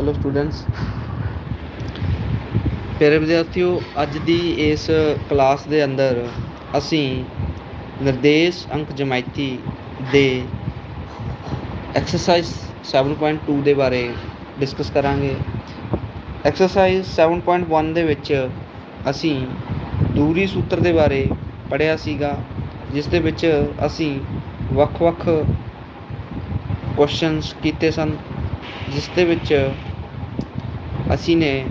Hello students ਪਿਆਰੇ ਵਿਦਿਆਰਥੀਓ ਅੱਜ ਦੀ ਇਸ ਕਲਾਸ ਦੇ ਅੰਦਰ ਅਸੀਂ ਨਿਰਦੇਸ਼ ਅੰਕ ਜਮਾਇਤੀ ਦੇ ਐਕਸਰਸਾਈਜ਼ 7.2 ਦੇ ਬਾਰੇ ਡਿਸਕਸ ਕਰਾਂਗੇ ਐਕਸਰਸਾਈਜ਼ 7.1 ਦੇ ਵਿੱਚ ਅਸੀਂ ਦੂਰੀ ਸੂਤਰ ਦੇ ਬਾਰੇ ਪੜ੍ਹਿਆ ਸੀਗਾ ਜਿਸ ਦੇ ਵਿੱਚ ਅਸੀਂ ਵੱਖ-ਵੱਖ ਕੁਐਸਚਨਸ ਕੀਤੇ ਸਨ ਜਿਸ ਦੇ ਵਿੱਚ ਅਸੀਂ ਨੇ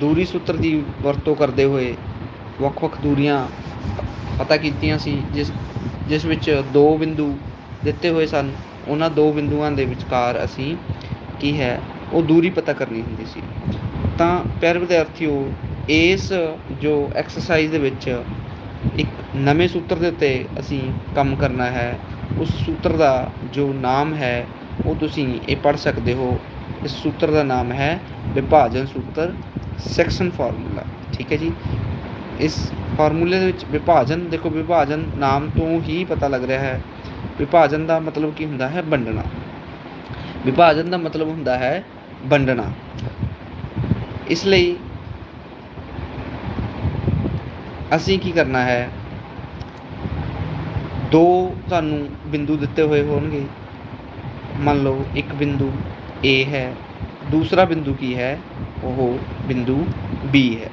ਦੂਰੀ ਸੂਤਰ ਦੀ ਵਰਤੋਂ ਕਰਦੇ ਹੋਏ ਵੱਖ-ਵੱਖ ਦੂਰੀਆਂ ਪਤਾ ਕੀਤੀਆਂ ਸੀ, ਜਿਸ ਜਿਸ ਵਿੱਚ ਦੋ ਬਿੰਦੂ ਦਿੱਤੇ ਹੋਏ ਸਨ। ਉਹਨਾਂ ਦੋ ਬਿੰਦੂਆਂ ਦੇ ਵਿਚਕਾਰ ਅਸੀਂ ਕੀ ਹੈ, ਉਹ ਦੂਰੀ ਪਤਾ ਕਰਨੀ ਹੁੰਦੀ ਸੀ। ਤਾਂ ਪਿਆਰੇ ਵਿਦਿਆਰਥੀਓ, ਇਸ ਜੋ ਐਕਸਰਸਾਈਜ਼ ਦੇ ਵਿੱਚ ਇੱਕ ਨਵੇਂ ਸੂਤਰ ਦੇ ਉੱਤੇ ਅਸੀਂ ਕੰਮ ਕਰਨਾ ਹੈ, ਉਸ ਸੂਤਰ ਦਾ ਜੋ ਨਾਮ ਹੈ, ਉਹ ਤੁਸੀਂ ਇਹ ਪੜ੍ਹ ਸਕਦੇ ਹੋ। ਇਸ ਸੂਤਰ ਦਾ ਨਾਮ ਹੈ ਵਿਭਾਜਨ ਸੂਤਰ, ਸੈਕਸ਼ਨ ਫਾਰਮੂਲਾ। ਠੀਕ ਹੈ ਜੀ? ਇਸ ਫਾਰਮੂਲੇ ਦੇ ਵਿੱਚ ਵਿਭਾਜਨ, ਦੇਖੋ ਵਿਭਾਜਨ ਨਾਮ ਤੋਂ ਹੀ ਪਤਾ ਲੱਗ ਰਿਹਾ ਹੈ। ਵਿਭਾਜਨ ਦਾ ਮਤਲਬ ਕੀ ਹੁੰਦਾ ਹੈ? ਵੰਡਣਾ। ਵਿਭਾਜਨ ਦਾ ਮਤਲਬ ਹੁੰਦਾ ਹੈ ਵੰਡਣਾ। ਇਸ ਲਈ ਅਸੀਂ ਕੀ ਕਰਨਾ ਹੈ? ਦੋ ਤੁਹਾਨੂੰ ਬਿੰਦੂ ਦਿੱਤੇ ਹੋਏ ਹੋਣਗੇ। ਮੰਨ ਲਓ ਇੱਕ ਬਿੰਦੂ ਏ ਹੈ। ਦੂਸਰਾ ਬਿੰਦੂ ਕੀ ਹੈ? ਉਹ ਬਿੰਦੂ ਬੀ ਹੈ।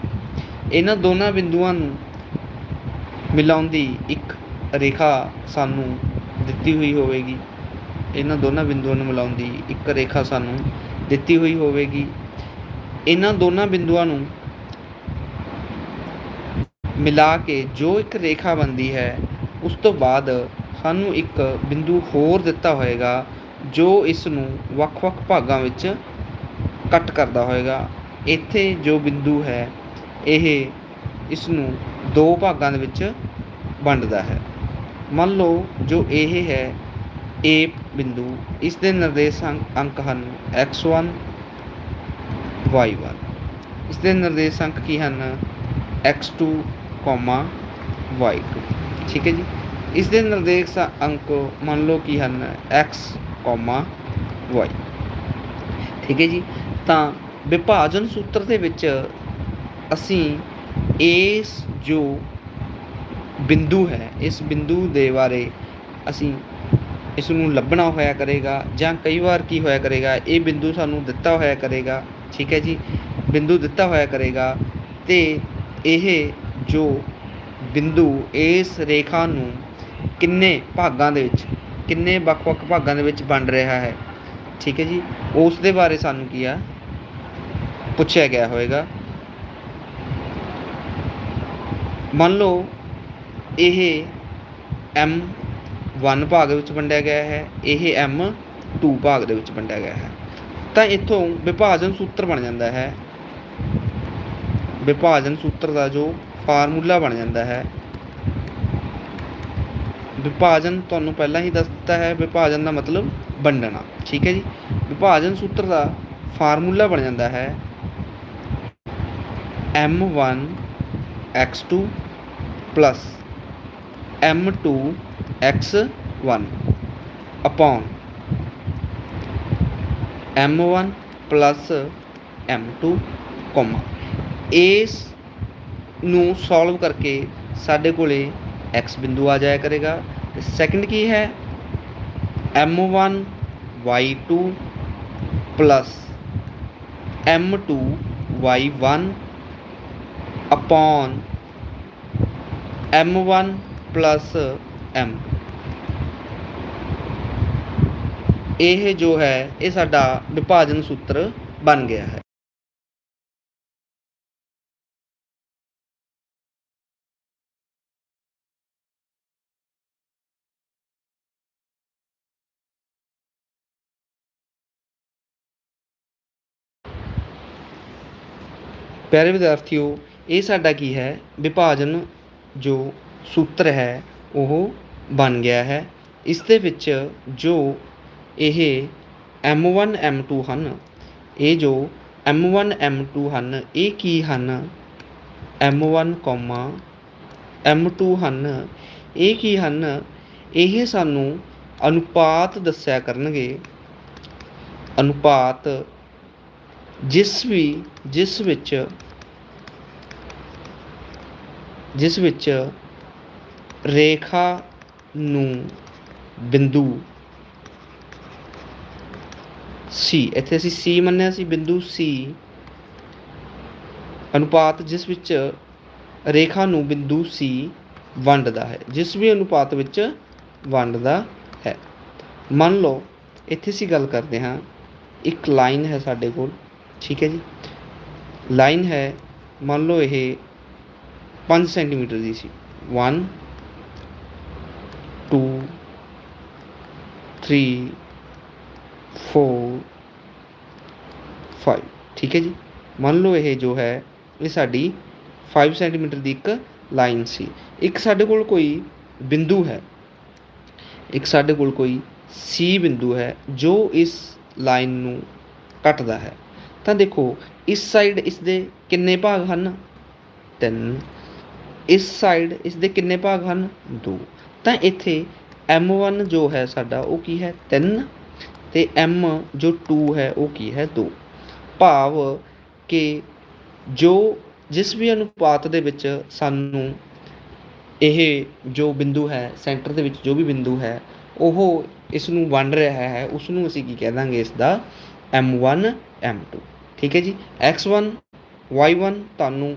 ਇਹਨਾਂ ਦੋਨਾਂ ਬਿੰਦੂਆਂ ਨੂੰ ਮਿਲਾਉਂਦੀ ਇੱਕ ਰੇਖਾ ਸਾਨੂੰ ਦਿੱਤੀ ਹੋਈ ਹੋਵੇਗੀ। ਇਹਨਾਂ ਦੋਨਾਂ ਬਿੰਦੂਆਂ ਨੂੰ ਮਿਲਾਉਂਦੀ ਇੱਕ ਰੇਖਾ ਸਾਨੂੰ ਦਿੱਤੀ ਹੋਈ ਹੋਵੇਗੀ। ਇਹਨਾਂ ਦੋਨਾਂ ਬਿੰਦੂਆਂ ਨੂੰ ਮਿਲਾ ਕੇ ਜੋ ਇੱਕ ਰੇਖਾ ਬਣਦੀ ਹੈ, ਉਸ ਤੋਂ ਬਾਅਦ ਸਾਨੂੰ ਇੱਕ ਬਿੰਦੂ ਹੋਰ ਦਿੱਤਾ ਹੋਏਗਾ। ਜੋ ਇਸ ਨੂੰ ਵੱਖ-ਵੱਖ ਭਾਗਾਂ ਵਿੱਚ ਕੱਟ ਕਰਦਾ ਹੋਏਗਾ। ਇੱਥੇ ਜੋ ਬਿੰਦੂ ਹੈ, ਇਹ ਇਸ ਨੂੰ ਦੋ ਭਾਗਾਂ ਦੇ ਵਿੱਚ ਵੰਡਦਾ ਹੈ। ਮੰਨ ਲਓ ਜੋ ਇਹ ਹੈ, A ਬਿੰਦੂ, ਇਸ ਦੇ ਨਿਰਦੇਸ਼ ਅੰਕ- ਅੰਕ ਹਨ x1 y1 ਇਸ ਦੇ ਨਿਰਦੇਸ਼ ਅੰਕ ਕੀ ਹਨ? X2 y2 ਠੀਕ ਹੈ ਜੀ? ਇਸ ਦੇ ਨਿਰਦੇਸ਼ ਅੰਕ ਮੰਨ ਲਓ ਕੀ ਹਨ? X ਕੌਮਾ y ਠੀਕ ਹੈ ਜੀ? ਤਾਂ ਵਿਭਾਜਨ ਸੂਤਰ ਦੇ ਵਿੱਚ ਅਸੀਂ ਇਸ ਜੋ ਬਿੰਦੂ ਹੈ, ਇਸ ਬਿੰਦੂ ਦੇ ਬਾਰੇ ਅਸੀਂ ਇਸ ਨੂੰ ਲੱਭਣਾ ਹੋਇਆ ਕਰੇਗਾ ਜਾਂ ਕਈ ਵਾਰ ਕੀ ਹੋਇਆ ਕਰੇਗਾ, ਇਹ ਬਿੰਦੂ ਸਾਨੂੰ ਦਿੱਤਾ ਹੋਇਆ ਕਰੇਗਾ। ਠੀਕ ਹੈ ਜੀ? ਬਿੰਦੂ ਦਿੱਤਾ ਹੋਇਆ ਕਰੇਗਾ ਤੇ ਇਹ ਜੋ ਬਿੰਦੂ, ਇਸ ਰੇਖਾ ਨੂੰ ਕਿੰਨੇ ਭਾਗਾਂ ਦੇ ਵਿੱਚ ਕਿੰਨੇ ਵੱਖ-ਵੱਖ ਭਾਗਾਂ ਦੇ ਵਿੱਚ ਵੰਡ ਰਿਹਾ ਹੈ। ਠੀਕ ਹੈ ਜੀ। ਉਸ ਦੇ ਬਾਰੇ ਸਾਨੂੰ ਕੀ ਆ? ਪੁੱਛਿਆ ਗਿਆ ਹੋਵੇਗਾ ਮੰਨ ਲਓ, ਇਹ m 1 ਭਾਗ ਦੇ ਵਿੱਚ ਵੰਡਿਆ ਗਿਆ ਹੈ, ਇਹ m 2 ਭਾਗ ਦੇ ਵਿੱਚ ਵੰਡਿਆ ਗਿਆ ਹੈ। ਤਾਂ ਇੱਥੋਂ ਵਿਭਾਜਨ ਸੂਤਰ ਬਣ ਜਾਂਦਾ ਹੈ। ਵਿਭਾਜਨ ਸੂਤਰ ਦਾ ਜੋ ਫਾਰਮੂਲਾ ਬਣ ਜਾਂਦਾ ਹੈ ਵਿਭਾਜਨ ਤੁਹਾਨੂੰ ਪਹਿਲਾਂ ਹੀ ਦੱਸ ਦਿੱਤਾ ਹੈ, ਵਿਭਾਜਨ ਦਾ ਮਤਲਬ ਵੰਡਣਾ, ਠੀਕ ਹੈ ਜੀ? ਵਿਭਾਜਨ ਸੂਤਰ ਦਾ ਫਾਰਮੂਲਾ ਬਣ ਜਾਂਦਾ ਹੈ m1 x2 plus m2 x1 upon m1 plus m2 comma ਇਸ ਨੂੰ ਸੋਲਵ ਕਰਕੇ ਸਾਡੇ ਕੋਲੇ x ਬਿੰਦੂ ਆ ਜਾਇਆ ਕਰੇਗਾ ਤੇ ਸੈਕੰਡ ਕੀ ਹੈ m1 y2 plus m2 y1 upon m1 plus m ਇਹ ਜੋ ਹੈ, ਇਹ ਸਾਡਾ ਵਿਭਾਜਨ ਸੂਤਰ ਬਣ ਗਿਆ ਹੈ। ਪਿਆਰੇ ਵਿਦਿਆਰਥੀਓ ਇਹ ਸਾਡਾ ਕੀ ਹੈ? ਵਿਭਾਜਨ ਜੋ ਸੂਤਰ ਹੈ, ਉਹ ਬਣ ਗਿਆ ਹੈ। ਇਸ ਦੇ ਵਿੱਚ ਜੋ ਇਹ m1 m2 ਹਨ, ਇਹ ਜੋ m1 m2 ਹਨ, ਇਹ ਕੀ ਹਨ? M1 m2 ਹਨ, ਇਹ ਕੀ ਹਨ? ਇਹ ਸਾਨੂੰ ਅਨੁਪਾਤ ਦੱਸਿਆ ਕਰਨਗੇ। ਅਨੁਪਾਤ ਜਿਸ ਵੀ, ਜਿਸ ਵਿੱਚ ਜਿਸ ਵਿੱਚ ਰੇਖਾ ਨੂੰ ਬਿੰਦੂ ਸੀ ਇੱਥੇ ਅਸੀਂ ਸੀ ਮੰਨਿਆ ਸੀ, ਬਿੰਦੂ ਸੀ ਅਨੁਪਾਤ ਜਿਸ ਵਿੱਚ ਰੇਖਾ ਨੂੰ ਬਿੰਦੂ ਸੀ ਵੰਡਦਾ ਹੈ, ਜਿਸ ਵੀ ਅਨੁਪਾਤ ਵਿੱਚ ਵੰਡਦਾ ਹੈ। ਮੰਨ ਲਓ, ਇੱਥੇ ਅਸੀਂ ਗੱਲ ਕਰਦੇ ਹਾਂ, ਇੱਕ ਲਾਈਨ ਹੈ ਸਾਡੇ ਕੋਲ। ਠੀਕ ਹੈ ਜੀ। ਲਾਈਨ ਹੈ, ਮੰਨ ਲਓ ਇਹ 5 ਸੈਂਟੀਮੀਟਰ ਦੀ ਸੀ। 1 2 3 4 5 ਠੀਕ ਹੈ ਜੀ। ਮੰਨ ਲਓ ਇਹ ਜੋ ਹੈ, ਇਹ ਸਾਡੀ 5 ਸੈਂਟੀਮੀਟਰ ਦੀ ਇੱਕ ਲਾਈਨ ਸੀ। ਇੱਕ ਸਾਡੇ ਕੋਲ ਕੋਈ ਬਿੰਦੂ ਹੈ। ਇੱਕ ਸਾਡੇ ਕੋਲ ਕੋਈ ਸੀ ਬਿੰਦੂ ਹੈ, ਜੋ ਇਸ ਲਾਈਨ ਨੂੰ ਕੱਟਦਾ ਹੈ। ਤਾਂ ਦੇਖੋ, ਇਸ ਸਾਈਡ ਇਸ ਦੇ ਕਿੰਨੇ ਭਾਗ ਹਨ? ਤਿੰਨ। ਇਸ ਸਾਈਡ ਇਸ ਦੇ ਕਿੰਨੇ ਭਾਗ ਹਨ? ਦੋ। ਤਾਂ ਇੱਥੇ m1 ਜੋ ਹੈ ਸਾਡਾ, ਉਹ ਕੀ ਹੈ? 3 ਤੇ m ਜੋ 2 ਹੈ, ਉਹ ਕੀ ਹੈ? 2 ਭਾਵ ਕਿ ਜੋ ਜਿਸ ਵੀ ਅਨੁਪਾਤ ਦੇ ਵਿੱਚ ਸਾਨੂੰ ਇਹ ਜੋ ਬਿੰਦੂ ਹੈ ਸੈਂਟਰ ਦੇ ਵਿੱਚ ਜੋ ਵੀ ਬਿੰਦੂ ਹੈ, ਉਹ ਇਸ ਨੂੰ ਵੰਡ ਰਿਹਾ ਹੈ ਉਸ ਨੂੰ ਅਸੀਂ ਕੀ ਕਹਿ ਦਾਂਗੇ ਇਸ ਦਾ m1 m2 ਠੀਕ ਹੈ ਜੀ। X1 y1 ਤੁਹਾਨੂੰ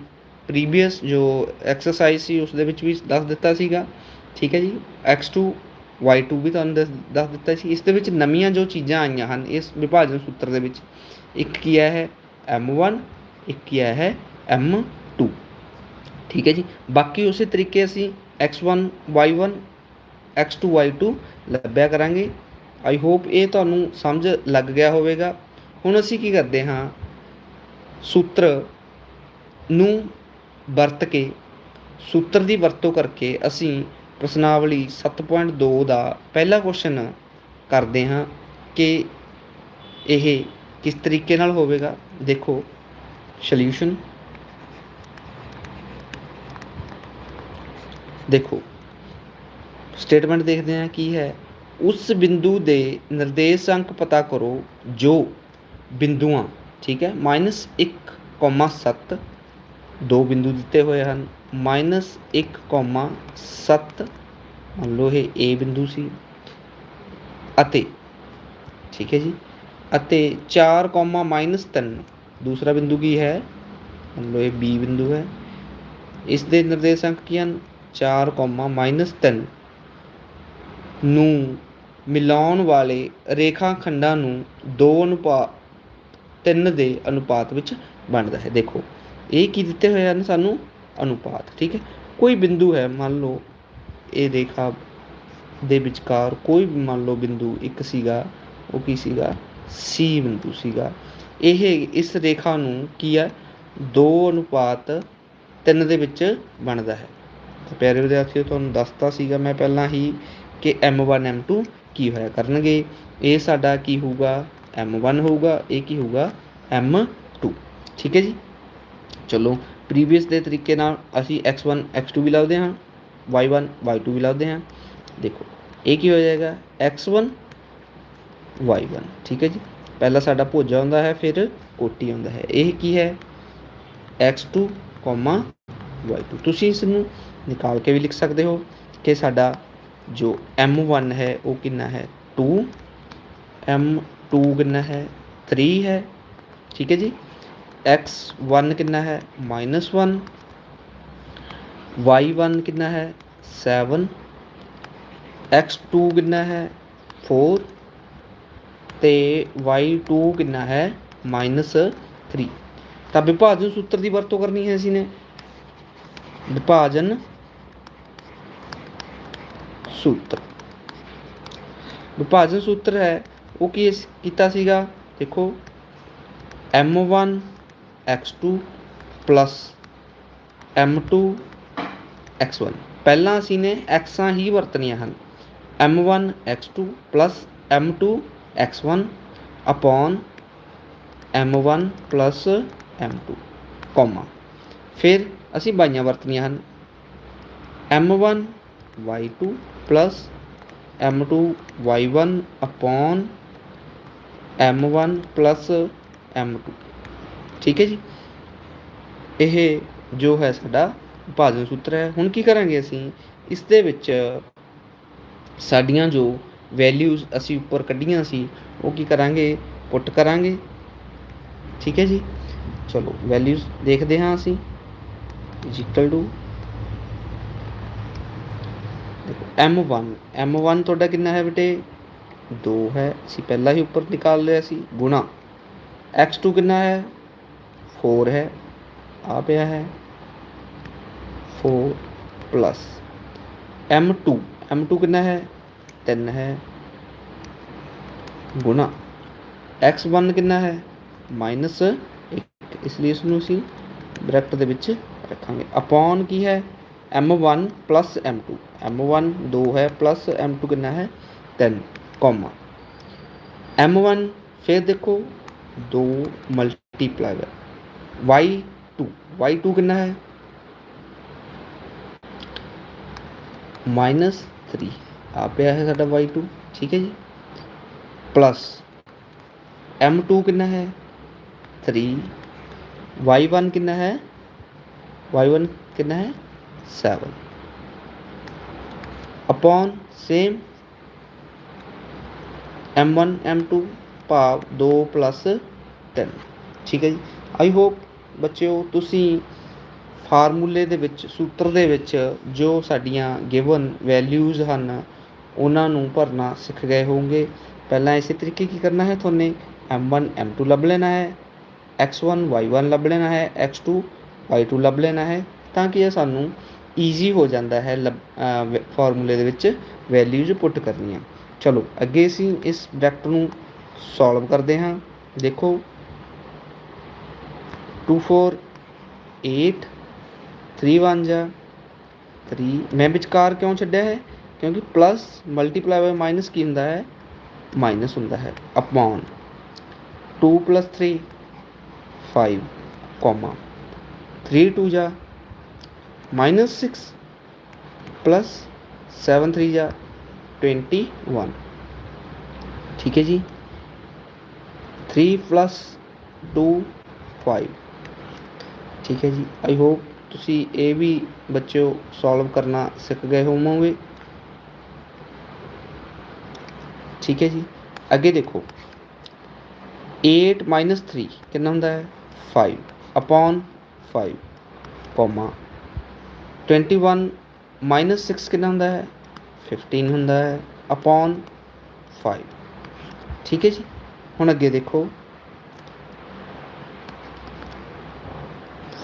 ਪ੍ਰੀਵੀਅਸ ਜੋ ਐਕਸਰਸਾਈਜ਼ ਸੀ ਉਸ ਦੇ ਵਿੱਚ ਵੀ ਦੱਸ ਦਿੱਤਾ ਸੀਗਾ। ਠੀਕ ਹੈ ਜੀ। X2 y2 ਵੀ ਤੁਹਾਨੂੰ ਦੱਸ ਦੱਸ ਦਿੱਤਾ ਸੀ। ਇਸ ਦੇ ਵਿੱਚ ਨਵੀਆਂ ਜੋ ਚੀਜ਼ਾਂ ਆਈਆਂ ਹਨ, ਇਸ ਵਿਭਾਜਨ ਸੂਤਰ ਦੇ ਵਿੱਚ, ਇੱਕ ਕੀ ਆਇਆ ਹੈ m1 ਇੱਕ ਕੀ ਆਇਆ ਹੈ m2 ਠੀਕ ਹੈ ਜੀ। ਬਾਕੀ ਉਸੇ ਤਰੀਕੇ ਅਸੀਂ x1 y1 x2 y2 ਲੱਭਿਆ ਕਰਾਂਗੇ। ਆਈ ਹੋਪ ਇਹ ਤੁਹਾਨੂੰ ਸਮਝ ਲੱਗ ਗਿਆ ਹੋਵੇਗਾ। ਹੁਣ ਅਸੀਂ ਕੀ ਕਰਦੇ ਹਾਂ? ਸੂਤਰ ਨੂੰ ਵਰਤ ਕੇ, ਸੂਤਰ ਦੀ ਵਰਤੋਂ ਕਰਕੇ ਅਸੀਂ ਪ੍ਰਸ਼ਨਾਵਲੀ 7.2 ਦਾ ਪਹਿਲਾ ਕੁਐਸਚਨ ਕਰਦੇ ਹਾਂ ਕਿ ਇਹ ਕਿਸ ਤਰੀਕੇ ਨਾਲ ਹੋਵੇਗਾ? ਦੇਖੋ ਸੋਲੂਸ਼ਨ ਦੇਖੋ ਸਟੇਟਮੈਂਟ ਦੇਖਦੇ ਹਾਂ ਕੀ ਹੈ। ਉਸ ਬਿੰਦੂ ਦੇ ਨਿਰਦੇਸ਼ ਅੰਕ ਪਤਾ ਕਰੋ ਜੋ ਬਿੰਦੂਆਂ ਠੀਕ ਹੈ? -1,7 ਦੋ ਬਿੰਦੂ ਦਿੱਤੇ ਹੋਏ ਹਨ। -1,7 ਮੰਨ ਲਓ ਇਹ A ਬਿੰਦੂ ਸੀ ਅਤੇ ਠੀਕ ਹੈ ਜੀ? ਅਤੇ 4, -3 ਦੂਸਰਾ ਬਿੰਦੂ ਕੀ ਹੈ? ਮੰਨ ਲਓ ਇਹ B ਬਿੰਦੂ ਹੈ। ਇਸ ਦੇ ਨਿਰਦੇਸ਼ ਅੰਕ ਕੀ ਹਨ? 4, -3 ਨੂੰ ਮਿਲਾਉਣ ਵਾਲੇ ਰੇਖਾ ਖੰਡਾਂ ਨੂੰ ਦੋ ਅਨੁਪਾਤ 3 ਦੇ ਅਨੁਪਾਤ ਵਿੱਚ ਬਣਦਾ ਹੈ। ਦੇਖੋ, ਇਹ ਕੀ ਦਿੱਤੇ ਹੋਏ ਹਨ ਸਾਨੂੰ? ਅਨੁਪਾਤ, ਠੀਕ ਹੈ? ਕੋਈ ਬਿੰਦੂ ਹੈ, ਮੰਨ ਲਓ ਇਹ ਰੇਖਾ ਦੇ ਵਿਚਕਾਰ ਕੋਈ ਵੀ ਮੰਨ ਲਓ ਬਿੰਦੂ ਇੱਕ ਸੀਗਾ, ਉਹ ਕੀ ਸੀਗਾ? C ਬਿੰਦੂ ਸੀਗਾ। ਇਹ ਇਸ ਰੇਖਾ ਨੂੰ ਕੀ ਹੈ? 2 ਅਨੁਪਾਤ 3 ਦੇ ਵਿੱਚ ਬਣਦਾ ਹੈ। ਤਾਂ ਪਿਆਰੇ ਵਿਦਿਆਰਥੀਓ, ਤੁਹਾਨੂੰ ਦੱਸਤਾ ਸੀਗਾ ਮੈਂ ਪਹਿਲਾਂ ਹੀ ਕਿ m1 m2 ਕੀ ਹੋਇਆ ਕਰਨਗੇ। ਇਹ ਸਾਡਾ ਕੀ ਹੋਊਗਾ? M1 ਹੋਊਗਾ ਇਹ ਕੀ ਹੋਊਗਾ? M2 ਠੀਕ ਹੈ ਜੀ? ਚਲੋ ਪ੍ਰੀਵੀਅਸ ਦੇ ਤਰੀਕੇ ਨਾਲ ਅਸੀਂ x1 x2 ਵੀ ਲੱਭਦੇ ਹਾਂ y1 y2 ਵੀ ਲੱਭਦੇ ਹਾਂ। ਦੇਖੋ ਇਹ ਕੀ ਹੋ ਜਾਏਗਾ? X1 y1 ਠੀਕ ਹੈ ਜੀ? ਪਹਿਲਾ ਸਾਡਾ ਭੋਜਾ ਹੁੰਦਾ ਹੈ, ਫਿਰ ਕੋਟੀ ਆਉਂਦਾ ਹੈ। ਇਹ ਕੀ ਹੈ? X2 y2 ਤੁਸੀਂ ਇਸ ਨੂੰ ਨਿਕਾਲ ਕੇ ਵੀ ਲਿਖ ਸਕਦੇ ਹੋ ਕਿ ਸਾਡਾ ਜੋ m1 ਹੈ, ਉਹ ਕਿੰਨਾ ਹੈ? 2 m2 ਕਿੰਨਾ ਹੈ? 3 ਹੈ। ਠੀਕ ਹੈ ਜੀ? x1 ਕਿੰਨਾ ਹੈ? -1 y1 ਕਿੰਨਾ ਹੈ? 7 x2 ਕਿੰਨਾ ਹੈ? 4 ਤੇ y2 ਕਿੰਨਾ ਹੈ? -3 ਤਾਂ ਵਿਭਾਜਨ ਸੂਤਰ ਦੀ ਵਰਤੋਂ ਕਰਨੀ ਹੈ ਅਸੀਂ ਨੇ। ਵਿਭਾਜਨ ਸੂਤਰ। ਵਿਭਾਜਨ ਸੂਤਰ ਹੈ ਉਹ ਕੀ ਇਸ- ਕੀਤਾ ਸੀਗਾ? ਦੇਖੋ m1 x2 plus m2 x1 ਪਹਿਲਾਂ ਅਸੀਂ ਨੇ xਾਂ ਹੀ ਵਰਤਣੀਆਂ ਹਨ। M1 x2 plus m2 x1 upon m1 plus m2 comma ਫਿਰ ਅਸੀਂ ਬਾਈਆਂ ਵਰਤਣੀਆਂ ਹਨ। M1 y2 plus m2 y1 upon m1 plus m2 ਠੀਕ ਹੈ ਜੀ? ਇਹ ਜੋ ਹੈ ਸਾਡਾ ਵਿਭਾਜਨ ਸੂਤਰ ਹੈ। ਹੁਣ ਕੀ ਕਰਾਂਗੇ ਅਸੀਂ? ਇਸ ਦੇ ਵਿੱਚ ਸਾਡੀਆਂ ਜੋ ਵੈਲਿਊਜ਼ ਅਸੀਂ ਉੱਪਰ ਕੱਢੀਆਂ ਸੀ, ਉਹ ਕੀ ਕਰਾਂਗੇ? ਪੁੱਟ ਕਰਾਂਗੇ। ਠੀਕ ਹੈ ਜੀ? ਚਲੋ ਵੈਲਿਊਜ਼ ਦੇਖਦੇ ਹਾਂ ਅਸੀਂ। is equal to ਦੇਖੋ m1 m1 ਤੁਹਾਡਾ ਕਿੰਨਾ ਹੈ ਬੇਟੇ? 2 ਹੈ ਅਸੀਂ ਪਹਿਲਾਂ ਹੀ ਉੱਪਰ ਨਿਕਾਲ ਲਿਆ ਸੀ ਗੁਣਾ x2 ਕਿੰਨਾ ਹੈ 4 ਹੈ ਆ ਪਿਆ ਹੈ 4 ਪਲੱਸ m2 m2 ਕਿੰਨਾ ਹੈ 3 ਹੈ ਗੁਣਾ x1 ਕਿੰਨਾ ਹੈ ਮਾਈਨਸ 1 ਇਸ ਲਈ ਇਸ ਨੂੰ ਅਸੀਂ ਬ੍ਰੈਕਟ ਦੇ ਵਿੱਚ ਰੱਖਾਂਗੇ ਅਪੋਨ ਕੀ ਹੈ m1 ਪਲੱਸ m2 m1 2 ਹੈ ਪਲੱਸ m2 ਕਿੰਨਾ ਹੈ 3 ਕੋਮਾ m1 ਫਿਰ ਦੇਖੋ 2 ਮਲਟੀਪਲਾਈ y2 y2 ਕਿੰਨਾ ਹੈ ਮਾਈਨਸ 3 ਆ ਪਿਆ ਹੈ ਸਾਡਾ y2 ਠੀਕ ਹੈ ਜੀ ਪਲੱਸ m2 ਕਿੰਨਾ ਹੈ 3 y1 ਕਿੰਨਾ ਹੈ y1 ਕਿੰਨਾ ਹੈ 7 ਅਪੋਨ ਸੇਮ m1 m2 ਭਾਵ 2 ਪਲੱਸ 3 ਠੀਕ ਹੈ ਜੀ। ਆਈ ਹੋਪ ਬੱਚਿਓ ਤੁਸੀਂ ਫਾਰਮੂਲੇ ਦੇ ਵਿੱਚ, ਸੂਤਰ ਦੇ ਵਿੱਚ ਜੋ ਸਾਡੀਆਂ ਗਿਵਨ ਵੈਲਿਊਜ਼ ਹਨ, ਉਹਨਾਂ ਨੂੰ ਭਰਨਾ ਸਿੱਖ ਗਏ ਹੋਵੋਗੇ। ਪਹਿਲਾਂ ਇਸੇ ਤਰੀਕੇ ਕੀ ਕਰਨਾ ਹੈ ਤੁਹਾਨੂੰ? M1 m2 ਲੱਭ ਲੈਣਾ ਹੈ। X1 y1 ਲੱਭ ਲੈਣਾ ਹੈ। X2 y2 ਲੱਭ ਲੈਣਾ ਹੈ। ਤਾਂ ਕਿ ਇਹ ਸਾਨੂੰ ਈਜ਼ੀ ਹੋ ਜਾਂਦਾ ਹੈ ਫਾਰਮੂਲੇ ਦੇ ਵਿੱਚ ਵੈਲਿਊਜ਼ ਪੁੱਟ ਕਰਨੀਆਂ। ਚਲੋ, ਅੱਗੇ ਅਸੀਂ ਇਸ ਵੈਕਟਰ ਨੂੰ ਸੋਲਵ ਕਰਦੇ ਹਾਂ। ਦੇਖੋ 2 4 8 3 1 ਜਾ 3 ਮੈਂ ਵਿਚਕਾਰ ਕਿਉਂ ਛੱਡਿਆ ਹੈ? ਕਿਉਂਕਿ ਪਲੱਸ ਮਲਟੀਪਲਾਈ ਬਾਈ ਮਾਈਨਸ ਕੀ ਹੁੰਦਾ ਹੈ? ਮਾਈਨਸ ਹੁੰਦਾ ਹੈ ਅਪੋਨ 2 3 5 ਕੋਮਾ 3 2 ਜਾ, minus 6 plus 7 3 ਜਾ 21 ठीक है जी 3 plus 2 5 ਠੀਕ ਹੈ ਜੀ ਆਈ ਹੋਪ ਤੁਸੀਂ ਇਹ ਵੀ ਬੱਚਿਓ ਸੋਲਵ ਕਰਨਾ ਸਿੱਖ ਗਏ ਹੋਵੋਗੇ ਠੀਕ ਹੈ ਜੀ ਅੱਗੇ ਦੇਖੋ 8 minus 3 ਕਿੰਨਾ ਹੁੰਦਾ ਹੈ 5 upon 5 comma 21 minus 6 ਕਿੰਨਾ ਹੁੰਦਾ ਹੈ 15 ਹੁੰਦਾ ਹੈ upon 5 ਠੀਕ ਹੈ ਜੀ? ਹੁਣ ਅੱਗੇ ਦੇਖੋ।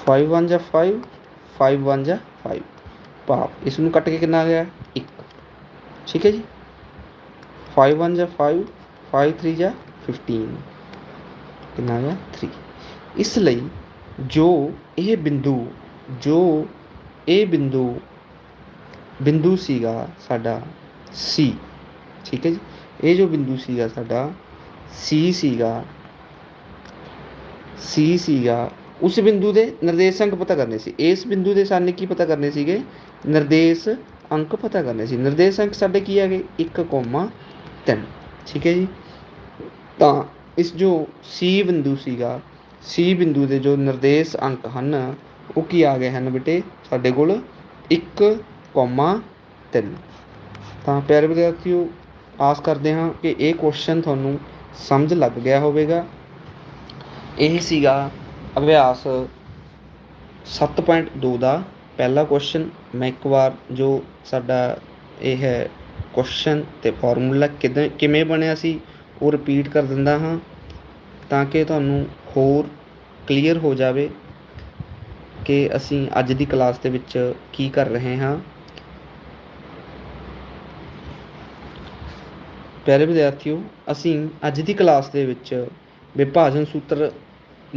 5 1 ਜਾਂ 5 5 1 ਜਾਂ 5 ਭਾਵ ਇਸ ਨੂੰ ਕੱਟ ਕੇ ਕਿੰਨਾ ਆ ਗਿਆ? 1 ਠੀਕ ਹੈ ਜੀ? 5 1 ਜਾਂ 5 5 3 ਜਾਂ 15 ਕਿੰਨਾ ਆ ਗਿਆ? 3 ਇਸ ਲਈ ਜੋ ਇਹ ਬਿੰਦੂ, ਜੋ ਇਹ ਬਿੰਦੂ ਬਿੰਦੂ ਸੀਗਾ ਸਾਡਾ ਸੀ ਠੀਕ ਹੈ ਜੀ? ਇਹ ਜੋ ਬਿੰਦੂ ਸੀਗਾ ਸਾਡਾ ਸੀ ਸੀਗਾ C ਸੀਗਾ ਉਸ ਬਿੰਦੂ ਦੇ ਨਿਰਦੇਸ਼ ਅੰਕ ਪਤਾ ਕਰਨੇ ਸੀ। ਇਸ ਬਿੰਦੂ ਦੇ ਸਾਨੂੰ ਕੀ ਪਤਾ ਕਰਨੇ ਸੀਗੇ? ਨਿਰਦੇਸ਼ ਅੰਕ ਪਤਾ ਕਰਨੇ ਸੀ। ਨਿਰਦੇਸ਼ ਅੰਕ ਸਾਡੇ ਕੀ ਹੈਗੇ? 1,3 ਠੀਕ ਹੈ ਜੀ? ਤਾਂ ਇਸ ਜੋ C ਬਿੰਦੂ ਸੀਗਾ C ਬਿੰਦੂ ਦੇ ਜੋ ਨਿਰਦੇਸ਼ ਅੰਕ ਹਨ ਉਹ ਕੀ ਆ ਗਏ ਹਨ ਬੇਟੇ? ਸਾਡੇ ਕੋਲ 1,3 ਤਾਂ ਪਿਆਰੇ ਵਿਦਿਆਰਥੀਓ ਆਸ ਕਰਦੇ ਹਾਂ ਕਿ ਇਹ ਕੁਐਸਚਨ ਤੁਹਾਨੂੰ ਸਮਝ ਲੱਗ ਗਿਆ ਹੋਵੇਗਾ। ਇਹ ਸੀਗਾ ਅਭਿਆਸ 7.2 ਦਾ ਪਹਿਲਾ ਕੁਐਸਚਨ ਮੈਂ ਇੱਕ ਵਾਰ ਜੋ ਸਾਡਾ ਇਹ ਹੈ ਕੁਐਸਚਨ ਤੇ ਫਾਰਮੂਲਾ ਕਿਦਾਂ ਕਿਵੇਂ ਬਣਿਆ ਸੀ ਉਹ ਰਿਪੀਟ ਕਰ ਦਿੰਦਾ ਹਾਂ ਤਾਂ ਕਿ ਤੁਹਾਨੂੰ ਹੋਰ ਕਲੀਅਰ ਹੋ ਜਾਵੇ ਕਿ ਅਸੀਂ ਅੱਜ ਦੀ ਕਲਾਸ ਦੇ ਵਿੱਚ ਕੀ ਕਰ ਰਹੇ ਹਾਂ। ਪਿਆਰੇ ਵਿਦਿਆਰਥੀਓ, ਅਸੀਂ ਅੱਜ ਦੀ ਕਲਾਸ ਦੇ ਵਿੱਚ ਵਿਭਾਜਨ ਸੂਤਰ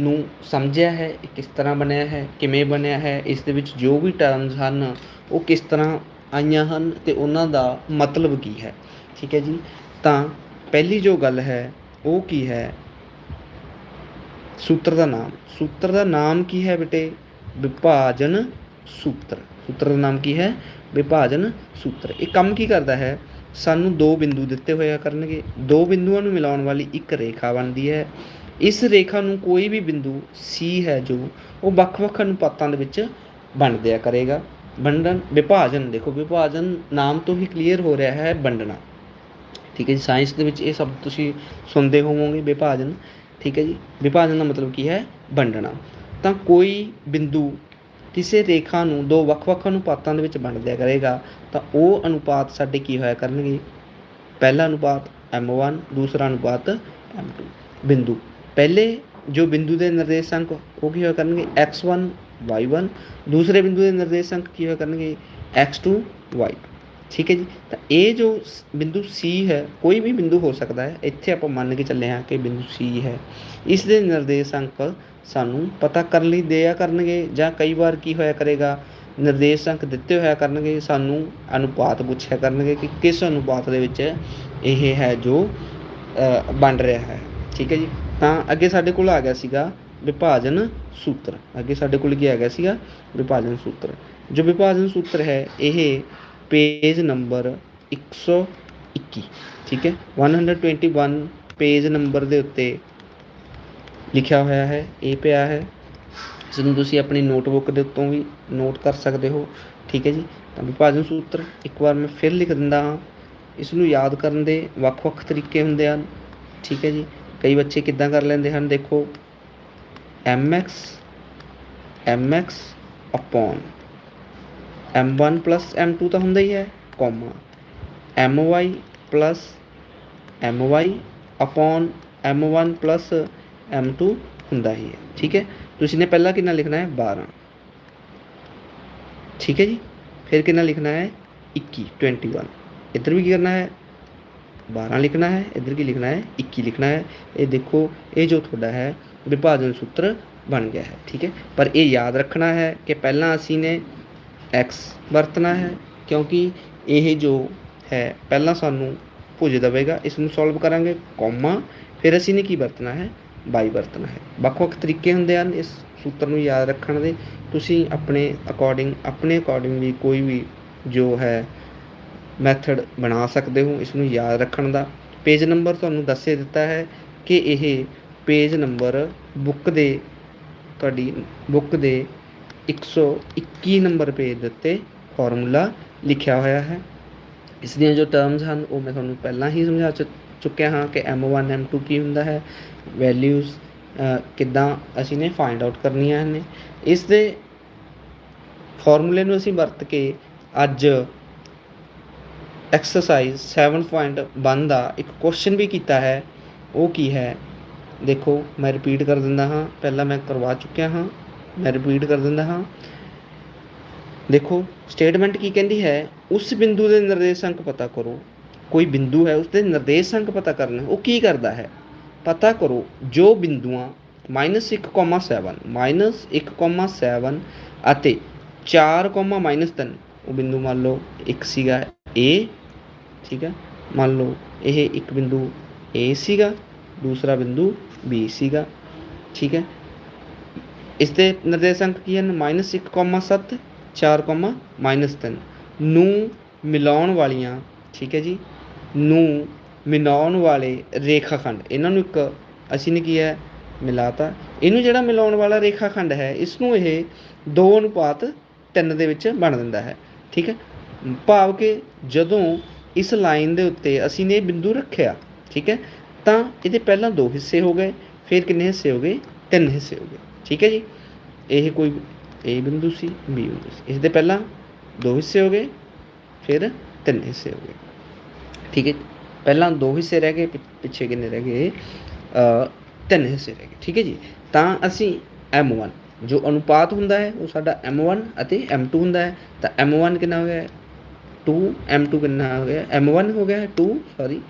ਨੂੰ ਸਮਝਿਆ ਹੈ, ਇਹ ਕਿਸ ਤਰ੍ਹਾਂ ਬਣਿਆ ਹੈ, ਕਿਵੇਂ ਬਣਿਆ ਹੈ, ਇਸ ਦੇ ਵਿੱਚ ਜੋ ਵੀ ਟਰਮਸ ਹਨ, ਉਹ ਕਿਸ ਤਰ੍ਹਾਂ ਆਈਆਂ ਹਨ ਤੇ ਉਹਨਾਂ ਦਾ ਮਤਲਬ ਕੀ ਹੈ। ਠੀਕ ਹੈ ਜੀ? ਤਾਂ ਪਹਿਲੀ ਜੋ ਗੱਲ ਹੈ, ਉਹ ਕੀ ਹੈ? ਸੂਤਰ ਦਾ ਨਾਮ। ਸੂਤਰ ਦਾ ਨਾਮ ਕੀ ਹੈ ਬੇਟੇ? ਵਿਭਾਜਨ ਸੂਤਰ। ਸੂਤਰ ਦਾ ਨਾਮ ਕੀ ਹੈ? ਵਿਭਾਜਨ ਸੂਤਰ। ਇਹ ਕੰਮ ਕੀ ਕਰਦਾ ਹੈ? ਸਾਨੂੰ ਦੋ ਬਿੰਦੂ ਦਿੱਤੇ ਹੋਇਆ ਕਰਨਗੇ। ਦੋ ਬਿੰਦੂਆਂ ਨੂੰ ਮਿਲਾਉਣ ਵਾਲੀ ਇੱਕ ਰੇਖਾ ਬਣਦੀ ਹੈ। ਇਸ ਰੇਖਾ ਨੂੰ ਕੋਈ ਵੀ ਬਿੰਦੂ C ਹੈ ਜੋ ਉਹ ਵੱਖ-ਵੱਖ ਅਨੁਪਾਤਾਂ ਦੇ ਵਿੱਚ ਵੰਡਦਿਆ ਕਰੇਗਾ। ਵੰਡਨ ਵਿਭਾਜਨ, ਦੇਖੋ ਵਿਭਾਜਨ ਨਾਮ ਤੋਂ ਹੀ ਕਲੀਅਰ ਹੋ ਰਿਹਾ ਹੈ ਵੰਡਣਾ। ਠੀਕ ਹੈ ਜੀ ਸਾਇੰਸ ਦੇ ਵਿੱਚ ਇਹ ਸਭ ਤੁਸੀਂ ਸੁਣਦੇ ਹੋਵੋਗੇ ਵਿਭਾਜਨ। ਠੀਕ ਹੈ ਜੀ, ਵਿਭਾਜਨ ਦਾ ਮਤਲਬ ਕੀ ਹੈ? ਵੰਡਣਾ। ਤਾਂ ਕੋਈ ਬਿੰਦੂ ਕਿਸੇ ਰੇਖਾ ਨੂੰ ਦੋ ਵੱਖ-ਵੱਖ ਅਨੁਪਾਤਾਂ ਦੇ ਵਿੱਚ ਵੰਡ ਦਿਆ ਕਰੇਗਾ, ਤਾਂ ਉਹ ਅਨੁਪਾਤ ਸਾਡੇ ਕੀ ਹੋਇਆ ਕਰਨਗੇ? ਪਹਿਲਾ ਅਨੁਪਾਤ m1 ਦੂਸਰਾ ਅਨੁਪਾਤ m2 ਬਿੰਦੂ। ਪਹਿਲੇ ਜੋ ਬਿੰਦੂ ਦੇ ਨਿਰਦੇਸ਼ਾਂਕ ਉਹ ਕੀ ਹੋਇਆ ਕਰਨਗੇ? X1 y1 ਦੂਸਰੇ ਬਿੰਦੂ ਦੇ ਨਿਰਦੇਸ਼ਾਂਕ ਕੀ ਹੋਇਆ ਕਰਨਗੇ? X2 y2 ਠੀਕ ਹੈ ਜੀ? ਤਾਂ ਇਹ ਜੋ ਬਿੰਦੂ C ਹੈ, ਕੋਈ ਵੀ ਬਿੰਦੂ ਹੋ ਸਕਦਾ ਹੈ, ਇੱਥੇ ਆਪਾਂ ਮੰਨ ਕੇ ਚੱਲੇ ਹਾਂ ਕਿ ਬਿੰਦੂ C ਹੈ। ਇਸ ਦੇ ਨਿਰਦੇਸ਼ਾਂਕ ਸਾਨੂੰ ਪਤਾ ਕਰਨ ਲਈ ਦਿਆ ਕਰਨਗੇ ਜਾਂ ਕਈ ਵਾਰ ਕੀ ਹੋਇਆ ਕਰੇਗਾ ਨਿਰਦੇਸ਼ ਨਿਰਦੇਸ਼ਾਂਕ ਦਿੱਤੇ ਹੋਇਆ ਕਰਨਗੇ ਸਾਨੂੰ ਅਨੁਪਾਤ ਪੁੱਛਿਆ ਕਰਨਗੇ ਕਿ ਕਿਸ ਅਨੁਪਾਤ ਦੇ ਵਿੱਚ ਇਹ ਹੈ ਜੋ ਅ, ਬਣ ਰਿਹਾ ਹੈ। ਠੀਕ ਹੈ ਜੀ? ਤਾਂ ਅੱਗੇ ਸਾਡੇ ਕੋਲ ਆ ਗਿਆ ਸੀਗਾ ਵਿਭਾਜਨ ਸੂਤਰ। ਅੱਗੇ ਸਾਡੇ ਕੋਲ ਕੀ ਆ ਗਿਆ ਸੀਗਾ? ਵਿਭਾਜਨ ਸੂਤਰ। ਜੋ ਵਿਭਾਜਨ ਸੂਤਰ ਹੈ ਇਹ ਪੇਜ ਨੰਬਰ 121 ਠੀਕ ਹੈ? 121 ਪੇਜ ਨੰਬਰ ਦੇ ਉੱਤੇ ਲਿਖਿਆ ਹੋਇਆ ਹੈ, ਇਹ ਪਿਆ ਹੈ। ਇਸ ਨੂੰ ਤੁਸੀਂ ਆਪਣੀ ਨੋਟਬੁੱਕ ਦੇ ਉੱਤੋਂ ਵੀ ਨੋਟ ਕਰ ਸਕਦੇ ਹੋ, ਠੀਕ ਹੈ ਜੀ? ਤਾਂ ਵਿਭਾਜਨ ਸੂਤਰ, ਇੱਕ ਵਾਰ ਮੈਂ ਫਿਰ ਲਿਖ ਦਿੰਦਾ ਹਾਂ। ਇਸ ਨੂੰ ਯਾਦ ਕਰਨ ਦੇ ਵੱਖ-ਵੱਖ ਤਰੀਕੇ ਹੁੰਦੇ ਹਨ, ਠੀਕ ਹੈ ਜੀ? ਕਈ ਬੱਚੇ ਕਿੱਦਾਂ ਕਰ ਲੈਂਦੇ ਹਨ, ਦੇਖੋ। mx mx upon m1 m2 ਤਾਂ ਹੁੰਦਾ ਹੀ ਹੈ comma my plus my upon m1 m2 ਹੁੰਦਾ ਹੀ ਹੈ। ਠੀਕ ਹੈ? ਤੁਸੀਂ ਨੇ ਪਹਿਲਾਂ ਕਿੰਨਾ ਲਿਖਣਾ ਹੈ? 12 ਠੀਕ ਹੈ ਜੀ? ਫਿਰ ਕਿੰਨਾ ਲਿਖਣਾ ਹੈ? 21 21 ਇੱਧਰ ਵੀ ਕੀ ਕਰਨਾ ਹੈ? 12 ਲਿਖਣਾ ਹੈ। ਇੱਧਰ ਕੀ ਲਿਖਣਾ ਹੈ? 21 ਲਿਖਣਾ ਹੈ। ਇਹ ਦੇਖੋ, ਇਹ ਜੋ ਤੁਹਾਡਾ ਹੈ, ਵਿਭਾਜਨ ਸੂਤਰ ਬਣ ਗਿਆ ਹੈ। ਠੀਕ ਹੈ? ਪਰ ਇਹ ਯਾਦ ਰੱਖਣਾ ਹੈ ਕਿ ਪਹਿਲਾਂ ਅਸੀਂ ਨੇ x ਵਰਤਣਾ ਹੈ, ਕਿਉਂਕਿ ਇਹ ਜੋ ਹੈ, ਪਹਿਲਾਂ ਸਾਨੂੰ ਭੁਜ ਦੇਵੇਗਾ। ਇਸ ਨੂੰ ਸੋਲਵ ਕਰਾਂਗੇ ਕੋਮਾ ਫਿਰ ਅਸੀਂ ਨੇ ਕੀ ਵਰਤਣਾ ਹੈ? ਬਾਈ ਵਰਤਣਾ ਹੈ। ਵੱਖ-ਵੱਖ ਤਰੀਕੇ ਹੁੰਦੇ ਹਨ ਇਸ ਸੂਤਰ ਨੂੰ ਯਾਦ ਰੱਖਣ ਦੇ। ਤੁਸੀਂ ਆਪਣੇ ਅਕੋਰਡਿੰਗ ਆਪਣੇ ਅਕੋਰਡਿੰਗ ਵੀ ਕੋਈ ਵੀ ਜੋ ਹੈ ਮੈਥਡ ਬਣਾ ਸਕਦੇ ਹੋ, ਇਸ ਨੂੰ ਯਾਦ ਰੱਖਣ ਦਾ। ਪੇਜ ਨੰਬਰ ਤੁਹਾਨੂੰ ਦੱਸੇ ਦਿੱਤਾ ਹੈ ਕਿ ਇਹ ਪੇਜ ਨੰਬਰ ਬੁੱਕ ਦੇ ਤੁਹਾਡੀ ਬੁੱਕ ਦੇ 121 ਨੰਬਰ ਪੇਜ ਦੇ ਉੱਤੇ ਫਾਰਮੂਲਾ ਲਿਖਿਆ ਹੋਇਆ ਹੈ। ਇਸ ਦੀਆਂ ਜੋ ਟਰਮਸ ਹਨ, ਉਹ ਮੈਂ ਤੁਹਾਨੂੰ ਪਹਿਲਾਂ ਹੀ ਸਮਝਾ ਚੁ- ਚੁੱਕਿਆ ਹਾਂ ਕਿ m1 m2 ਕੀ ਹੁੰਦਾ ਹੈ। ਵੈਲਿਊਜ਼ ਕਿੱਦਾਂ ਅਸੀਂ ਨੇ ਫਾਈਂਡ ਆਊਟ ਕਰਨੀਆਂ ਨੇ ਇਸ ਦੇ ਫਾਰਮੂਲੇ ਨੂੰ ਅਸੀਂ ਵਰਤ ਕੇ ਅੱਜ ਐਕਸਰਸਾਈਜ਼ 7.1 ਦਾ ਇੱਕ ਕੁਐਸਚਨ ਵੀ ਕੀਤਾ ਹੈ। ਉਹ ਕੀ ਹੈ? ਦੇਖੋ, ਮੈਂ ਰਿਪੀਟ ਕਰ ਦਿੰਦਾ ਹਾਂ। ਪਹਿਲਾਂ ਮੈਂ ਕਰਵਾ ਚੁੱਕਿਆ ਹਾਂ। ਮੈਂ ਰਿਪੀਟ ਕਰ ਦਿੰਦਾ ਹਾਂ। ਦੇਖੋ ਸਟੇਟਮੈਂਟ ਕੀ ਕਹਿੰਦੀ ਹੈ? ਉਸ ਬਿੰਦੂ ਦੇ ਨਿਰਦੇਸ਼ ਅੰਕ ਪਤਾ ਕਰੋ। ਕੋਈ ਬਿੰਦੂ ਹੈ ਉਸ ਦੇ ਨਿਰਦੇਸ਼ ਅੰਕ ਪਤਾ ਕਰਨਾ। ਉਹ ਕੀ ਕਰਦਾ ਹੈ? ਪਤਾ ਕਰੋ ਜੋ ਬਿੰਦੂਆਂ -1,7 -1,7 ਅਤੇ 4,-3 ਉਹ ਬਿੰਦੂ ਮੰਨ ਲਓ ਇੱਕ ਸੀਗਾ A ਠੀਕ ਹੈ? ਮੰਨ ਲਓ ਇਹ ਇੱਕ ਬਿੰਦੂ A ਸੀਗਾ ਦੂਸਰਾ ਬਿੰਦੂ B ਸੀਗਾ ਠੀਕ ਹੈ? ਇਸ ਦੇ ਨਿਰਦੇਸ਼ਾਂਕ ਕੀ ਹਨ? -1,7 4,-3 ਨੂੰ ਮਿਲਾਉਣ ਵਾਲੀਆਂ ਠੀਕ ਹੈ ਜੀ? ਨੂੰ ਮਿਲਾਉਣ ਵਾਲੇ ਰੇਖਾਖੰਡ। ਇਹਨਾਂ ਨੂੰ ਇੱਕ ਅਸੀਂ ਨੇ ਕੀ ਹੈ? ਮਿਲਾਤਾ। ਇਹਨੂੰ ਜਿਹੜਾ ਮਿਲਾਉਣ ਵਾਲਾ ਰੇਖਾਖੰਡ ਹੈ ਇਸ ਨੂੰ ਇਹ 2 ਅਨੁਪਾਤ 3 ਦੇ ਵਿੱਚ ਬਣ ਦਿੰਦਾ ਹੈ। ਠੀਕ ਹੈ? ਭਾਵ ਕਿ ਜਦੋਂ ਇਸ ਲਾਈਨ ਦੇ ਉੱਤੇ ਅਸੀਂ ਨੇ ਇਹ ਬਿੰਦੂ ਰੱਖਿਆ, ਠੀਕ ਹੈ, ਤਾਂ ਇਹਦੇ ਪਹਿਲਾਂ ਦੋ ਹਿੱਸੇ ਹੋ ਗਏ, ਫਿਰ ਕਿੰਨੇ ਹਿੱਸੇ ਹੋ ਗਏ? ਤਿੰਨ ਹਿੱਸੇ ਹੋ ਗਏ। ਠੀਕ ਹੈ ਜੀ? ਇਹ ਕੋਈ A ਬਿੰਦੂ ਸੀ, B ਬਿੰਦੂ ਸੀ। ਇਸ ਦੇ ਪਹਿਲਾਂ ਦੋ ਹਿੱਸੇ ਹੋ ਗਏ, ਫਿਰ ਤਿੰਨ ਹਿੱਸੇ ਹੋ ਗਏ। ਠੀਕ ਹੈ ਪਹਿਲਾਂ ਦੋ ਹਿੱਸੇ ਰਹਿ ਗਏ, ਪਿ- ਪਿੱਛੇ ਕਿੰਨੇ ਰਹਿ ਗਏ? ਤਿੰਨ ਹਿੱਸੇ ਰਹਿ ਗਏ, ਠੀਕ ਹੈ ਜੀ? ਤਾਂ ਅਸੀਂ m1 ਜੋ ਅਨੁਪਾਤ ਹੁੰਦਾ ਹੈ, ਉਹ ਸਾਡਾ m1 ਅਤੇ m2 ਹੁੰਦਾ ਹੈ। ਤਾਂ m1 ਕਿੰਨਾ ਹੋ ਗਿਆ 2 m2 ਕਿੰਨਾ ਹੋ ਗਿਆ m1 ਹੋ ਗਿਆ 2 ਸੌਰੀ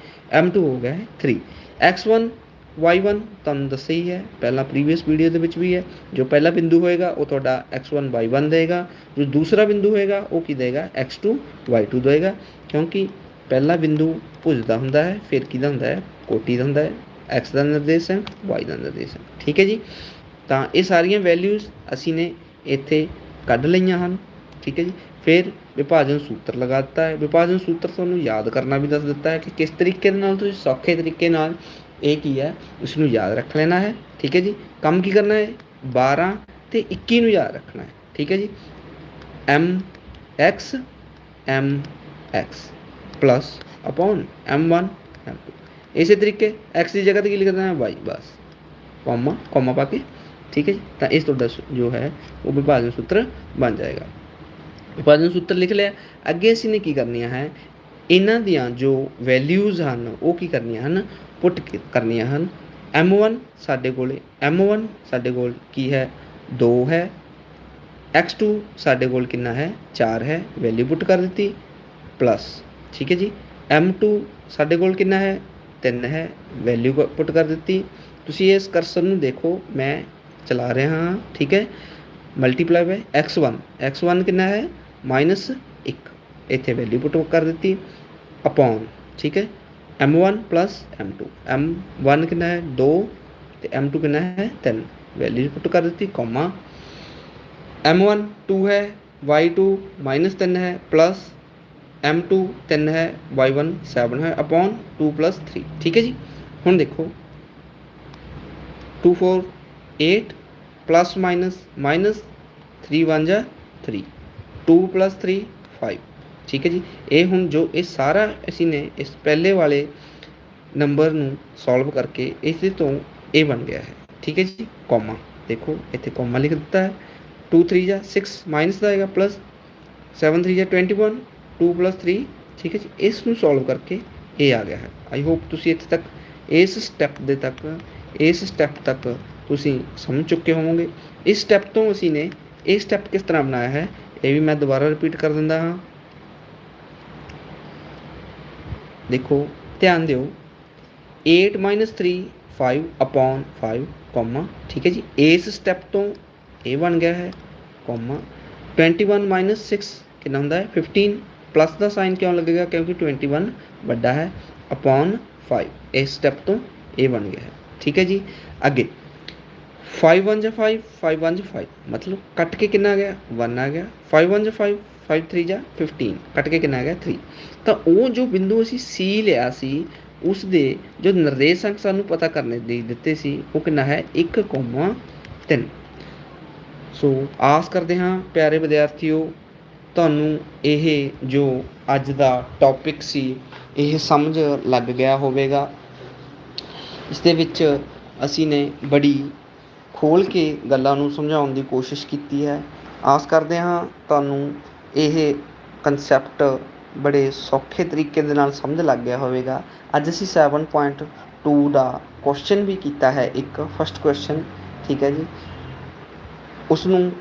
m2 ਹੋ ਗਿਆ ਹੈ 3 x1 y1 ਤੁਹਾਨੂੰ ਦੱਸਿਆ ਹੀ ਹੈ, ਪਹਿਲਾਂ ਪ੍ਰੀਵੀਅਸ ਵੀਡੀਓ ਦੇ ਵਿੱਚ ਵੀ ਹੈ। ਜੋ ਪਹਿਲਾ ਬਿੰਦੂ ਹੋਏਗਾ, ਉਹ ਤੁਹਾਡਾ x1 y1 ਦੇਗਾ। ਜੋ ਦੂਸਰਾ ਬਿੰਦੂ ਹੋਏਗਾ, ਉਹ ਕੀ ਦੇਗਾ? x2 y2 ਦੇਗਾ। ਕਿਉਂਕਿ ਪਹਿਲਾ ਬਿੰਦੂ ਭੁਜਦਾ ਹੁੰਦਾ ਹੈ, ਫਿਰ ਕਿਹਦਾ ਹੁੰਦਾ ਹੈ? ਕੋਟੀ ਦਾ ਹੁੰਦਾ ਹੈ। X ਦਾ ਨਿਰਦੇਸ਼ ਹੈ, y ਦਾ ਨਿਰਦੇਸ਼ ਹੈ। ਠੀਕ ਹੈ ਜੀ? ਤਾਂ ਇਹ ਸਾਰੀਆਂ ਵੈਲਿਊਜ਼ ਅਸੀਂ ਨੇ ਇੱਥੇ ਕੱਢ ਲਈਆਂ ਹਨ। ਠੀਕ ਹੈ ਜੀ? ਫਿਰ ਵਿਭਾਜਨ ਸੂਤਰ ਲਗਾ ਦਿੱਤਾ ਹੈ। ਵਿਭਾਜਨ ਸੂਤਰ ਤੁਹਾਨੂੰ ਯਾਦ ਕਰਨਾ ਵੀ ਦੱਸ ਦਿੱਤਾ ਹੈ ਕਿ ਕਿਸ ਤਰੀਕੇ ਦੇ ਨਾਲ ਤੁਸੀਂ ਸੌਖੇ ਤਰੀਕੇ ਨਾਲ ਇਹ ਕੀ ਹੈ? ਉਸ ਨੂੰ ਯਾਦ ਰੱਖ ਲੈਣਾ ਹੈ। ਠੀਕ ਹੈ ਜੀ? ਕੰਮ ਕੀ ਕਰਨਾ ਹੈ? 12 ਤੇ 21 ਨੂੰ ਯਾਦ ਰੱਖਣਾ ਹੈ। ਠੀਕ ਹੈ ਜੀ? M x m x plus upon m1 m2 ਇਸੇ ਤਰੀਕੇ x ਦੀ ਜਗ੍ਹਾ ਤੇ ਕੀ ਲਿਖਣਾ ਹੈ y ਬਸ ਕੋਮਾ ਕੋਮਾ ਪਾ ਕੇ ਠੀਕ ਹੈ ਜੀ ਤਾਂ ਇਸ ਤੁਹਾਡਾ ਸ- ਜੋ ਹੈ ਉਹ ਵਿਭਾਜਨ ਸੂਤਰ ਬਣ ਜਾਏਗਾ ਵਿਭਾਜਨ ਸੂਤਰ ਲਿਖ ਲਿਆ ਅੱਗੇ ਅਸੀਂ ਨੇ ਕੀ ਕਰਨੀਆਂ ਹੈ ਇਹਨਾਂ ਦੀਆਂ ਜੋ ਵੈਲਿਊਜ਼ ਹਨ ਉਹ ਕੀ ਕਰਨੀਆਂ ਹਨ ਪੁੱਟ ਕਰਨੀਆਂ ਹਨ m1 ਸਾਡੇ ਕੋਲੇ m1 ਸਾਡੇ ਕੋਲ ਕੀ ਹੈ 2 ਹੈ x2 ਸਾਡੇ ਕੋਲ ਕਿੰਨਾ ਹੈ 4 ਹੈ ਵੈਲਿਊ ਪੁੱਟ ਕਰ ਦਿੱਤੀ ਪਲੱਸ ਠੀਕ ਹੈ ਜੀ m2 ਸਾਡੇ ਕੋਲ ਕਿੰਨਾ ਹੈ 3 ਹੈ ਵੈਲਿਊ ਪੁੱਟ ਕਰ ਦਿੱਤੀ ਤੁਸੀਂ ਇਸ ਕਰਸਰ ਨੂੰ ਦੇਖੋ ਮੈਂ ਚਲਾ ਰਿਹਾ ਹਾਂ ਠੀਕ ਹੈ ਮਲਟੀਪਲਾਈ ਬਾਈ x1 x1 ਕਿੰਨਾ ਹੈ ਮਾਈਨਸ 1 ਇੱਥੇ ਵੈਲਿਊ ਪੁੱਟ ਕਰ ਦਿੱਤੀ ਅਪੋਨ ਠੀਕ ਹੈ m1 ਪਲੱਸ m2 m1 ਕਿੰਨਾ ਹੈ 2 ਤੇ m2 ਕਿੰਨਾ ਹੈ 3 ਵੈਲਿਊ ਪੁੱਟ ਕਰ ਦਿੱਤੀ ਕੋਮਾ m1 2 ਹੈ y2 ਮਾਈਨਸ 3 ਹੈ ਪਲੱਸ m2 3 ਹੈ y1 7 ਹੈ ਅਪੋਨ 2 ਪਲੱਸ 3 ਠੀਕ ਹੈ ਜੀ? ਹੁਣ ਦੇਖੋ। 2 4 8 ਪਲੱਸ ਮਾਈਨਸ ਮਾਈਨਸ 3 1 ਜਾ 3 2 ਪਲੱਸ 3 5 ਠੀਕ ਹੈ ਜੀ? ਇਹ ਹੁਣ ਜੋ ਇਹ ਸਾਰਾ ਅਸੀਂ ਨੇ ਇਸ ਪਹਿਲੇ ਵਾਲੇ ਨੰਬਰ ਨੂੰ ਸੋਲਵ ਕਰਕੇ ਇਸ ਤੋਂ ਇਹ ਬਣ ਗਿਆ ਹੈ। ਠੀਕ ਹੈ ਜੀ? ਕੋਮਾ ਦੇਖੋ, ਇੱਥੇ ਕੋਮਾ ਲਿਖ ਦਿੱਤਾ ਹੈ। 2 3 ਜਾਂ 6 ਮਾਈਨਸ ਦਾ ਆਏਗਾ ਪਲੱਸ 7 3 ਜਾਂ 21 2 ਪਲੱਸ 3 ਠੀਕ ਹੈ ਜੀ ਇਸ ਨੂੰ ਸੋਲਵ ਕਰਕੇ ਇਹ ਆ ਗਿਆ ਹੈ। ਆਈ ਹੋਪ ਤੁਸੀਂ ਇੱਥੇ ਤੱਕ, ਇਸ ਸਟੈਪ ਦੇ ਤੱਕ, ਇਸ ਸਟੈਪ ਤੱਕ ਤੁਸੀਂ ਸਮਝ ਚੁੱਕੇ ਹੋਵੋਗੇ। ਇਸ ਸਟੈਪ ਤੋਂ ਅਸੀਂ ਨੇ ਇਹ ਸਟੈਪ ਕਿਸ ਤਰ੍ਹਾਂ ਬਣਾਇਆ ਹੈ, ਇਹ ਵੀ ਮੈਂ ਦੁਬਾਰਾ ਰਿਪੀਟ ਕਰ ਦਿੰਦਾ ਹਾਂ। ਦੇਖੋ, ਧਿਆਨ ਦਿਓ 8 3 5 ਅਪੋਨ 5 ਕੋਮਾ ਠੀਕ ਹੈ ਜੀ, ਇਸ ਸਟੈਪ ਤੋਂ ਇਹ ਬਣ ਗਿਆ ਹੈ ਕੋਮਾ 21 6 ਕਿੰਨਾ ਹੁੰਦਾ ਹੈ 15 ਪਲੱਸ ਦਾ ਸਾਈਨ ਕਿਉਂ ਲੱਗੇਗਾ? ਕਿਉਂਕਿ 21 ਵੱਡਾ ਹੈ ਅਪੋਨ 5 ਇਸ ਸਟੈਪ ਤੋਂ ਇਹ ਬਣ ਗਿਆ ਹੈ। ਠੀਕ ਹੈ ਜੀ? ਅੱਗੇ 5 1 ਜਾਂ 5 5 1 ਜਾਂ 5 ਮਤਲਬ ਕੱਟ ਕੇ ਕਿੰਨਾ ਆ ਗਿਆ? 1 ਆ ਗਿਆ। 5 1 ਜਾਂ 5 5 3 ਜਾਂ 15 ਕੱਟ ਕੇ ਕਿੰਨਾ ਆ ਗਿਆ? 3 ਤਾਂ ਉਹ ਜੋ ਬਿੰਦੂ ਅਸੀਂ C ਲਿਆ ਸੀ ਉਸ ਦੇ ਜੋ ਨਿਰਦੇਸ਼ ਅੰਕ ਸਾਨੂੰ ਪਤਾ ਕਰਨੇ ਦੇ ਦਿੱਤੇ ਸੀ ਉਹ ਕਿੰਨਾ ਹੈ? 1,3 ਸੋ ਆਸ ਕਰਦੇ ਹਾਂ ਪਿਆਰੇ ਵਿਦਿਆਰਥੀਓ ਤੁਹਾਨੂੰ ਇਹ ਜੋ ਅੱਜ ਦਾ ਟੌਪਿਕ ਸੀ, ਇਹ ਸਮਝ ਲੱਗ ਗਿਆ ਹੋਵੇਗਾ। ਇਸ ਦੇ ਵਿੱਚ ਅਸੀਂ ਨੇ ਬੜੀ ਖੋਲ ਕੇ ਗੱਲਾਂ ਨੂੰ ਸਮਝਾਉਣ ਦੀ ਕੋਸ਼ਿਸ਼ ਕੀਤੀ ਹੈ। ਆਸ ਕਰਦੇ ਹਾਂ ਤੁਹਾਨੂੰ ਇਹ ਕਨਸੈਪਟ ਬੜੇ ਸੌਖੇ ਤਰੀਕੇ ਦੇ ਨਾਲ ਸਮਝ ਲੱਗ ਗਿਆ ਹੋਵੇਗਾ। ਅੱਜ ਅਸੀਂ 7.2 ਦਾ ਕੁਐਸਚਨ ਵੀ ਕੀਤਾ ਹੈ, ਇੱਕ ਫਸਟ ਕੁਐਸਚਨ ਠੀਕ ਹੈ ਜੀ। ਉਸ ਨੂੰ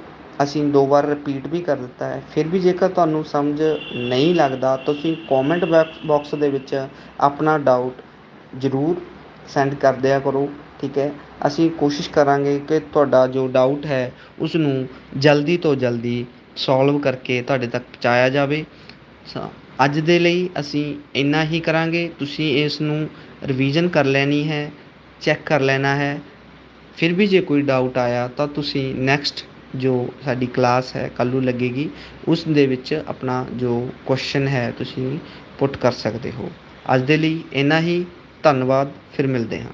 ਅਸੀਂ ਦੋ ਵਾਰ ਰਿਪੀਟ ਵੀ ਕਰ ਦਿੱਤਾ ਹੈ। ਫਿਰ ਵੀ ਜੇਕਰ ਤੁਹਾਨੂੰ ਸਮਝ ਨਹੀਂ ਲੱਗਦਾ, ਤੁਸੀਂ ਕਮੈਂਟ ਬਾਕਸ ਦੇ ਵਿੱਚ ਆਪਣਾ ਡਾਊਟ ਜ਼ਰੂਰ ਸੈਂਡ ਕਰ ਦਿਆ ਕਰੋ, ਠੀਕ ਹੈ? ਅਸੀਂ ਕੋਸ਼ਿਸ਼ ਕਰਾਂਗੇ ਕਿ ਤੁਹਾਡਾ ਜੋ ਡਾਊਟ ਹੈ ਉਸ ਨੂੰ ਜਲਦੀ ਤੋਂ ਜਲਦੀ ਸੋਲਵ ਕਰਕੇ ਤੁਹਾਡੇ ਤੱਕ ਪਹੁੰਚਾਇਆ ਜਾਵੇ। ਸ- ਅੱਜ ਦੇ ਲਈ ਅਸੀਂ ਇੰਨਾ ਹੀ ਕਰਾਂਗੇ। ਤੁਸੀਂ ਇਸ ਨੂੰ ਰਿਵੀਜ਼ਨ ਕਰ ਲੈਣੀ ਹੈ ਚੈੱਕ ਕਰ ਲੈਣਾ ਹੈ। ਫਿਰ ਵੀ ਜੇ ਕੋਈ ਡਾਊਟ ਆਇਆ, ਤਾਂ ਤੁਸੀਂ ਨੈਕਸਟ ਜੋ ਸਾਡੀ ਕਲਾਸ ਹੈ, ਕੱਲ੍ਹ ਨੂੰ ਲੱਗੇਗੀ, ਉਸ ਦੇ ਵਿੱਚ ਆਪਣਾ ਜੋ ਕੁਐਸਚਨ ਹੈ, ਤੁਸੀਂ ਪੁੱਟ ਕਰ ਸਕਦੇ ਹੋ। ਅੱਜ ਦੇ ਲਈ ਇੰਨਾ ਹੀ, ਧੰਨਵਾਦ, ਫਿਰ ਮਿਲਦੇ ਹਾਂ।